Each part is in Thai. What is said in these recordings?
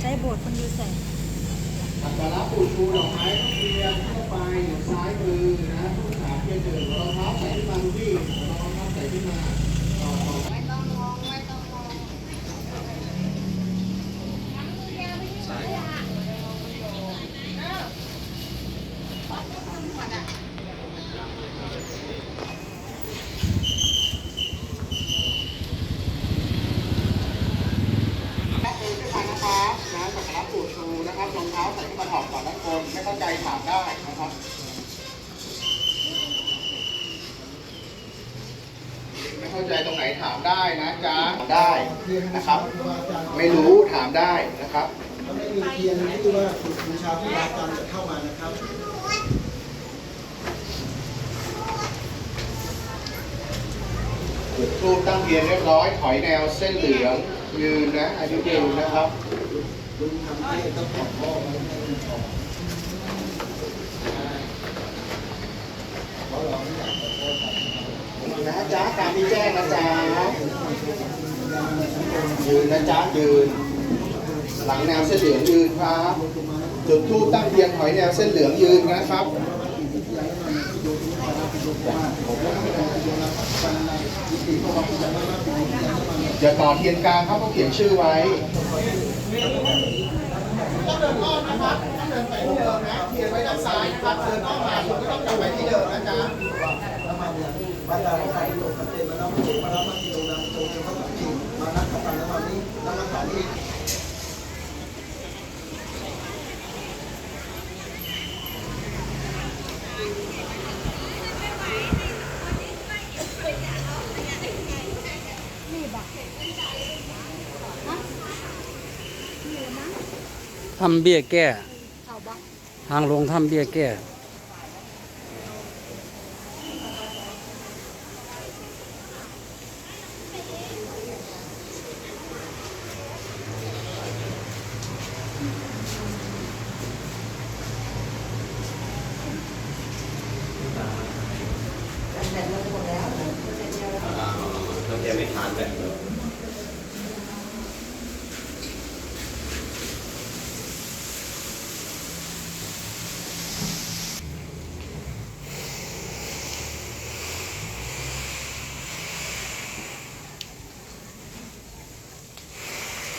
ใช้บสถ์คนดูใส่อัตลักษณ์ปูชูดอกไม้ต้องเรียนทั่วไป ท้าใส่ขึ้นมาถอดก่อนด้านบนไม่เข้าใจถามได้นะครับไม่เข้าใจตรงไหนถามได้นะจ๊ะได้นะครับ ไม่รู้ถามได้นะครับไม่มีเพียงที่ว่าคุณครูชาวผู้รับารจะเข้ามานะครับรูตั้งเรียนเรียบร้อย ถอยแนวเส้นเหลืองยืนนะอายุยืนนะครับ ลุงทำให้ต้องบอกพ่อไว้ให้ลุงการขอนะจ๊ะตามพี่แจ้งนะจ๊ะยืนนะจ๊ะยืน หลังแนวเส้นเหลืองยืนครับจุดทูบตั้งเทียนหอยแนวเส้นเหลืองยืนนะครับอย่าต่อเทียนกลางครับเขาเขียนชื่อไว้ ต้องเดินอ้อมนับต้องเดินไปที่เดิมนะเขียนไว้ด้านซ้ายนะคเดินอ้อมมาก็ต้องกลับไปที่เดิมนะจ๊ะมาแาแมาแาแล้าแล้วมาแล้วมาแล้วมาแล้มาแล้วมมาแล้วมาแล้วมาแล้วมาแล้วมาแล้วมาแล้วมาแล้วมาแามาแล้วมาแล้วมาแาแล้ ทำเบี้ยแก้ทางลงทำเบี้ยแก้แต่เราหมดแล้วเราจะไม่ทานแบบ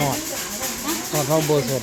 รอดรอดพระโบสถ